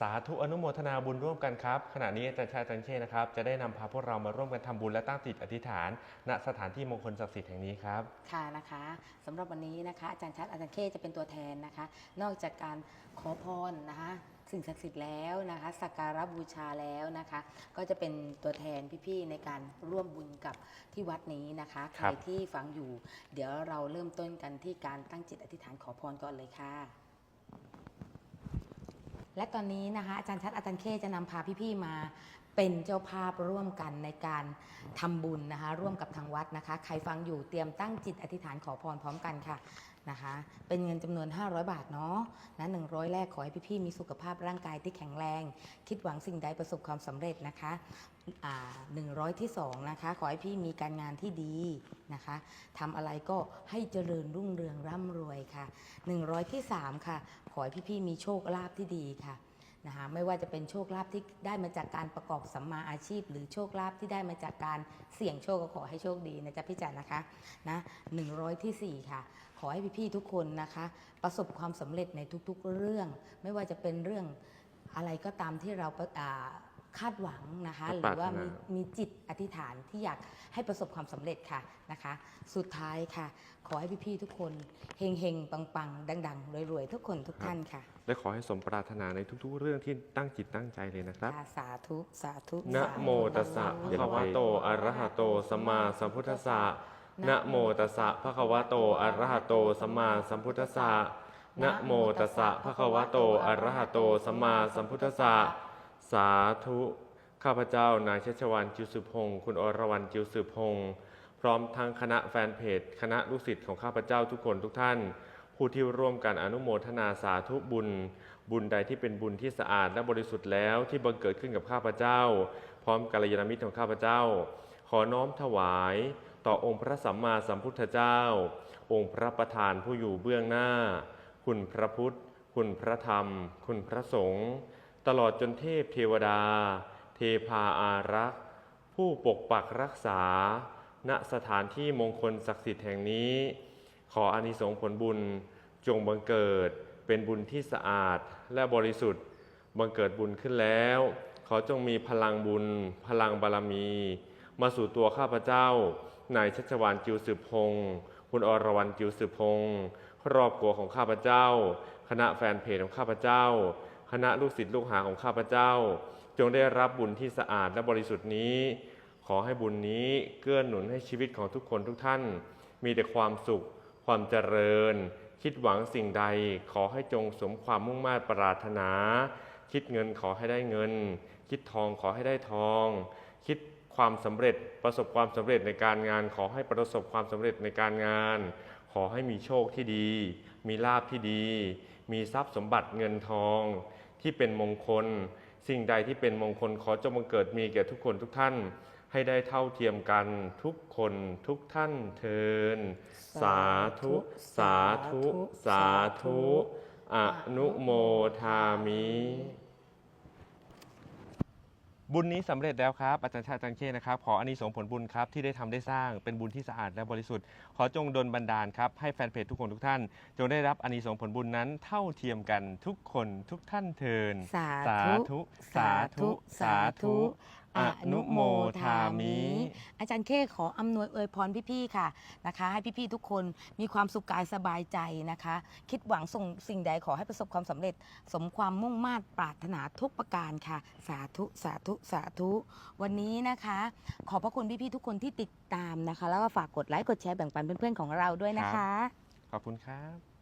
สาธุอนุโมทนาบุญร่วมกันครับ ขณะนี้อาจารย์ชาติอาจารย์เช่นะครับ จะได้นำพาพวกเรามาร่วมกันทำบุญและตั้งจิตอธิษฐาน ณสถานที่มงคลศักดิ์สิทธิ์แห่งนี้ครับ ค่ะนะคะสำหรับวันนี้นะคะ อาจารย์ชัดอาจารย์เคจะเป็นตัวแทนนะคะ นอกจากการขอพรนะคะ สิ่งศักดิ์สิทธิ์แล้วนะคะสักการะบูชาแล้วนะคะ ก็จะเป็นตัวแทนพี่ๆในการร่วมบุญกับที่วัดนี้นะคะใคครัรบที่ฟังอยู่ เดี๋ยวเราเริ่มต้นกันที่การตั้งจิตอธิษฐานขอพรก่อนเลยค่ะ และตอนนี้นะคะอาจารย์ชัดอาจารย์เคจะนำพาพี่ๆมา เป็นเจ้าภาพร่วมกันในการทำบุญนะคะ ร่วมกับทางวัดนะคะ ใครฟังอยู่เตรียมตั้งจิตอธิษฐานขอพรพร้อมกันค่ะนะคะ เป็นเงินจำนวน 500 บาทเนาะนะ100แรกขอให้พี่ๆมีสุขภาพร่างกายที่แข็งแรง คิดหวังสิ่งใดประสบความสำเร็จนะคะอ่า100ที่2นะคะ ขอให้พี่มีการงานที่ดีนะคะทำอะไรก็ให้เจริญรุ่งเรืองร่ำรวยค่ะ100ที่3ค่ะ ขอให้พี่ๆมีโชคลาภที่ดีค่ะ นะคะไม่ว่าจะเป็นโชคลาภที่ได้มาจากการประกอบสัมมาอาชีพ หรือโชคลาภที่ได้มาจากการเสี่ยงโชคก็ขอให้โชคดีนะจ๊ะพี่จ๋านะคะนะหนึ่งร้อยทีสี่4 ค่ะ ขอให้พี่ๆทุกคนนะคะ ประสบความสำเร็จในทุกๆเรื่อง ไม่ว่าจะเป็นเรื่องอะไรก็ตามที่เราา คาดหวังนะคะ หรือว่ามีมีจิตอธิษฐานที่อยากให้ประสบความสำเร็จค่ะนะคะ สุดท้ายค่ะ ขอให้พี่ๆทุกคนเฮงๆปังๆดังๆรวยๆทุกคนทุกท่านค่ะ และขอให้สมปรารถนาในทุกๆ เรื่องที่ตั้งจิตตั้งใจเลยนะครับค่ะสาธุสาธุนะสาธุโมตัสสะภะคะวะโตอะระหะโตสัมมาสัมพุทธัสสะนะโมตัสสะภะคะวะโตอะระหะโตสัมมาสัมพุทธัสสะนะโมตัสสะภะคะวะโตอะระหะโตสัมมาสัมพุทธัสสะ สาธุ ข้าพเจ้านายชัชวานจิวสืบพงศ์คุณอรวรรณจิวสืบพงศ์พร้อมทั้งคณะแฟนเพจ คณะลูกศิษย์ของข้าพเจ้าทุกคนทุกท่าน ผู้ที่ร่วมกันอนุโมทนาสาธุบุญ บุญใดที่เป็นบุญที่สะอาดและบริสุทธิ์แล้วที่บังเกิดขึ้นกับข้าพเจ้า พร้อมกัลยาณมิตรของข้าพเจ้า ขอน้อมถวาย ต่อองค์พระสัมมาสัมพุทธเจ้า องค์พระประธานผู้อยู่เบื้องหน้า คุณพระพุทธ คุณพระธรรม คุณพระสงฆ์ ตลอดจนเทพเทวดา เทพาอารักษ์ ผู้ปกปักรักษา ณสถานที่มงคลศักดิ์สิทธิ์แห่งนี้ ขออานิสงส์ผลบุญจงบังเกิดเป็นบุญที่สะอาดและบริสุทธิ์บังเกิดบุญขึ้นแล้ว ขอจงมีพลังบุญ พลังบารมี มาสู่ตัวข้าพเจ้านายชัชวานจิวสืบพงศ์คุณอรวรรณจิวสืบพงศ์ครอบครัวของข้าพเจ้า คณะแฟนเพจของข้าพเจ้า คณะลูกศิษย์ลูกหาของข้าพเจ้า จงได้รับบุญที่สะอาดและบริสุทธิ์นี้ ขอให้บุญนี้เกื้อหนุนให้ชีวิตของทุกคนทุกท่าน มีแต่ความสุข ความเจริญ คิดหวังสิ่งใด ขอให้จงสมความมุ่งมา่ปรารถนา คิดเงินขอให้ได้เงิน คิดทองขอให้ได้ทอง คิดความสำเร็จประสบความสำเร็จในการงาน ขอให้ประสบความสำเร็จในการงาน อให้มีโชคที่ดี มีลาภที่ดี มีทรัพย์สมบัติเงินทอง ที่เป็นมงคล สิ่งใดที่เป็นมงคลขอจงบังเกิดมีแก่ทุกคนทุกท่าน ให้ได้เท่าเทียมกันทุกคนทุกท่านเทิน สาธุ สาธุ สาธุ อนุโมทามิ บุญนี้สำเร็จแล้วครับอาจารย์ชาติอาจารย์เช่นะครับขออานิสงส์ผลบุญครับที่ได้ทำได้สร้างเป็นบุญที่สะอาดและบริสุทธิ์ ขอจงดลบันดาลครับให้แฟนเพจทุกคนทุกท่าน จงได้รับอานิสงส์ผลบุญนั้นเท่าเทียมกันทุกคนทุกท่านเทินสาสาธุธุ สาธุ สาธุ อนุโมทามิ อาจารย์เคขออำนวยอวยพรพี่ๆค่ะนะคะ ให้พี่ๆทุกคนมีความสุขกายสบายใจนะคะ คิดหวังส่งสิ่งใดขอให้ประสบความสำเร็จ สมความมุ่งมา่ปรารถนาทุกประการค่ะ สาธุสาธุสาธุ วันนี้นะคะ ขอบพระคุณพี่ๆทุกคนที่ติดตามนะคะ แล้วก็ฝากกดไลค์กดแชร์แบ่งปันเพื่อนๆของเราด้วยนะคะ ขอบคุณครับ